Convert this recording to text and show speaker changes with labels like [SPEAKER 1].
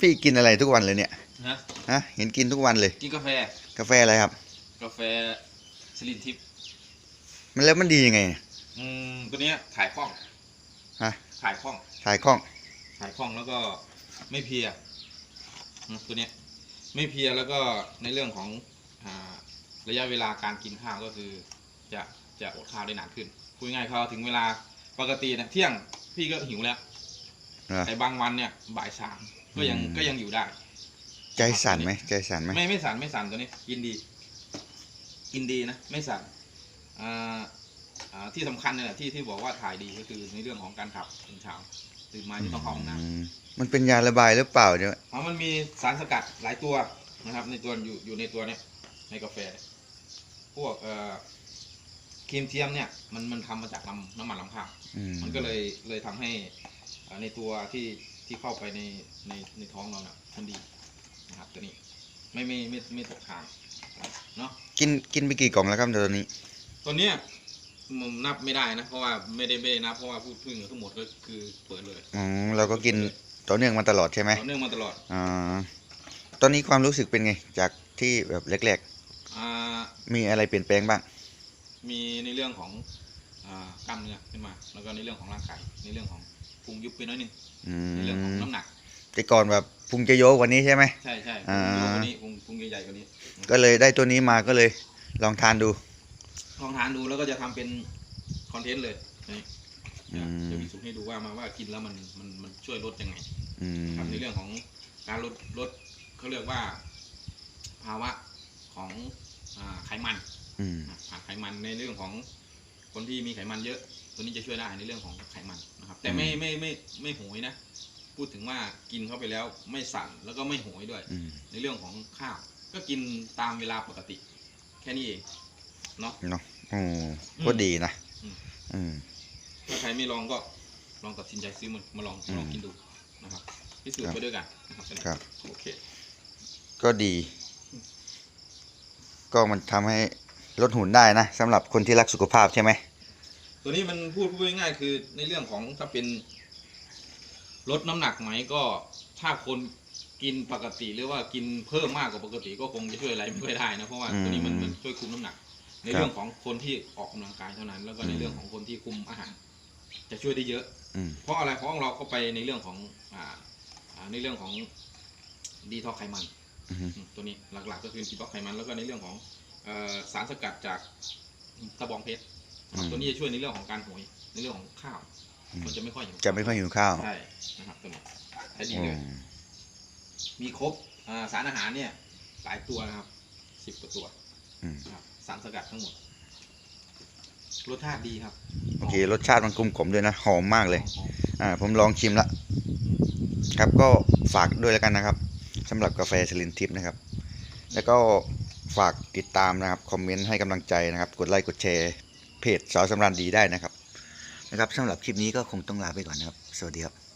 [SPEAKER 1] พี่กินอะไรทุกวันเลยเนี่ย
[SPEAKER 2] นะ
[SPEAKER 1] ฮะเห็นกินทุกวันเลย
[SPEAKER 2] กินกาแฟ
[SPEAKER 1] กาแฟอะไรครับ
[SPEAKER 2] กาแฟสลินทิพย์
[SPEAKER 1] มันแล้วมันดียังไง
[SPEAKER 2] อืมตัวเนี้ยถ่ายคล่อง
[SPEAKER 1] ฮะ
[SPEAKER 2] ถ่ายคล่อง
[SPEAKER 1] ถ่ายคล่อง
[SPEAKER 2] ถ่ายคล่องแล้วก็ไม่เพลียอืมตัวเนี้ยไม่เพลียแล้วก็ในเรื่องของอ่าระยะเวลาการกินข้าวก็คือ จะจะอดข้าวได้นานขึ้นพูดง่ายๆเขาถึงเวลาปกติเนะเที่ยงพี่ก็หิวแล้ว
[SPEAKER 1] เหรอ
[SPEAKER 2] แต่บางวันเนี่ยบ่ายสาม ก็ยัง
[SPEAKER 1] อืม
[SPEAKER 2] ก็ยังอยู่ได้
[SPEAKER 1] ใจสั่นไหมใจสั่นไหม
[SPEAKER 2] ไม่ไม่สั่นไม่สั่นตัวนี้กินดี กินดีนะไม่สั่นอ่าอ่าที่สำคัญเนี่ยแหละที่ที่บอกว่าถ่ายดีก็คือในเรื่องของการขับตื่นเช้าตื่นมาจะต้องเข้าห้องน้
[SPEAKER 1] อืมมันเป็นยาระบายหรือเปล่าเนี่ยำ
[SPEAKER 2] เพราะมันมีสารสกัดหลายตัวนะครับ ในตัวอยู่อยู่ในตัวเนี่ยในกาแฟเนี่ยพวกเอ่อครีมเทียมเนี่ยมันมันทำมาจากน้ำน้ำมันลำข้าว
[SPEAKER 1] อืม
[SPEAKER 2] มันก็เลยเลยทำให้อ่าในตัวที่ ที่เข้าไปในในในท้องเราเนี่ยมันดีนะครับตัวนี้ไม่ไม่ไม่ไม่ตกค้างเนาะ
[SPEAKER 1] กินกินไปกี่กล่องแล้วครับตอนนี้
[SPEAKER 2] ตัวเนี้ยผมนับไม่ได้นะเพราะว่าไม่ได้ไม่ได้นับเพราะว่าพูดพึ่งทั้งหมดก็คือเปิดเลย
[SPEAKER 1] อ๋อเราก็กินต่อเนื่องมาตลอดใช่ไหม
[SPEAKER 2] ต่อเนื่องมาตลอด
[SPEAKER 1] อ่าตอนนี้ความรู้สึกเป็นไง จากที่แบบแรก
[SPEAKER 2] อ่า
[SPEAKER 1] ๆมีอะไรเปลี่ยนแปลงบ้าง
[SPEAKER 2] มีในเรื่องของอ่ากล้ามเนื้อขึ้นมา แล้วก็ในเรื่องของร่างกายในเรื่องของ พุงยุบไปน้อยหนึง
[SPEAKER 1] อื
[SPEAKER 2] ในเรื่องของ
[SPEAKER 1] ม
[SPEAKER 2] น้ำหนัก
[SPEAKER 1] แต่ก่อนแบบพุงจะโยกกว่านี้ใช่ไหม
[SPEAKER 2] ใช่ใช่
[SPEAKER 1] อ่า
[SPEAKER 2] พุงเยอะกว่านี้พุงพุงใหญ่ๆกว่านี้
[SPEAKER 1] ก็เลยได้ตัวนี้มาก็เลยลองทานดู
[SPEAKER 2] ลองทานดูแล้วก็จะทำเป็นคอนเทนต์เลยนี่
[SPEAKER 1] อืม
[SPEAKER 2] จะมีสูตรให้ดูว่ามาว่ากินแล้วมันมันมันช่วยลดยังไง
[SPEAKER 1] อืม
[SPEAKER 2] ครับในเรื่องของการลดลดเขาเรียกว่า ภาวะของอาไขมัน
[SPEAKER 1] อืม
[SPEAKER 2] อ่าไขมันในเรื่องของคนที่มีไขมันเยอะ ตัวนี้จะช่วยได้ในเรื่องของไขมันนะครับ แต่ไม่ไม่ไม่ไม่โหยนะ พูดถึงว่ากินเข้าไปแล้วไม่สั่นแล้วก็ไม่โหยด้วย
[SPEAKER 1] อืม
[SPEAKER 2] ในเรื่องของข้าว ก็กินตามเวลาปกติ แค่นี้เองเนาะ
[SPEAKER 1] เนาะโอ้ก็ดีนะ
[SPEAKER 2] อืม
[SPEAKER 1] อืม
[SPEAKER 2] ถ้าใครไม่ลองก็ลองตัดสินใจซื้อมันมาลองมาลองกินดูนะครับพิสูจน์ไปด้วยกันนะครับ
[SPEAKER 1] ครับ
[SPEAKER 2] โอเค
[SPEAKER 1] ก็ดี ก็มันทำให้ลดหุ่นได้นะสำหรับคนที่รักสุขภาพใช่ไหม
[SPEAKER 2] ตัวนี้มันพูดพูดง่ายๆคือในเรื่องของถ้าเป็นลดน้ำหนักไหมก็ถ้าคนกินปกติหรือว่ากินเพิ่มมากกว่าปกติก็คงจะช่วยอะไรไม่ค่อยได้นะเพราะว่าตัวนี้มันมันช่วยคุมน้ำหนัก ในเรื่องของคนที่ออกกำลังกายเท่านั้น แล้วก็ในเรื่องของคนที่คุมอาหาร จะช่วยได้เยอะ
[SPEAKER 1] อืม
[SPEAKER 2] เพราะอะไรเพราะเราเข้าไปในเรื่องของอ่าอ่าในเรื่องของดีท็อกไขมัน
[SPEAKER 1] อืม
[SPEAKER 2] อืมตัวนี้หลักๆก็คือดีท็อกไขมันแล้วก็ในเรื่องของเอ่อสารสกัดจากตะบองเพชร
[SPEAKER 1] อืม
[SPEAKER 2] ตัวนี้จะช่วยในเรื่องของการโหยในเรื่องของข้าว
[SPEAKER 1] อืม
[SPEAKER 2] มันจะไม่ค่อยหิว
[SPEAKER 1] จะไม่ค่อยหิวข้าว
[SPEAKER 2] ใช่นะครับตัวนี้ใช้ดี
[SPEAKER 1] อื
[SPEAKER 2] เลย
[SPEAKER 1] ม
[SPEAKER 2] มีครบอ่าสารอาหารเนี่ย หลายตัวนะครับสิบกว่าตัว
[SPEAKER 1] อืม
[SPEAKER 2] นะครับสารสกัดทั้งหมด รสชาติดีครับ
[SPEAKER 1] โอเค รสชาติมันกลมกล่อมด้วยนะ หอมมากเลย
[SPEAKER 2] หอม
[SPEAKER 1] อ่า ผมลองชิมละ ครับก็ฝากด้วยแล้วกันนะครับสำหรับกาแฟสลินทิพย์นะครับ แล้วก็ฝากติดตามนะครับ คอมเมนต์ให้กำลังใจนะครับ กดไลค์กดแชร์ เพจสอนสำราญดีได้นะครับนะครับสำหรับคลิปนี้ก็คงต้องลาไปก่อนนะครับ สวัสดีครับ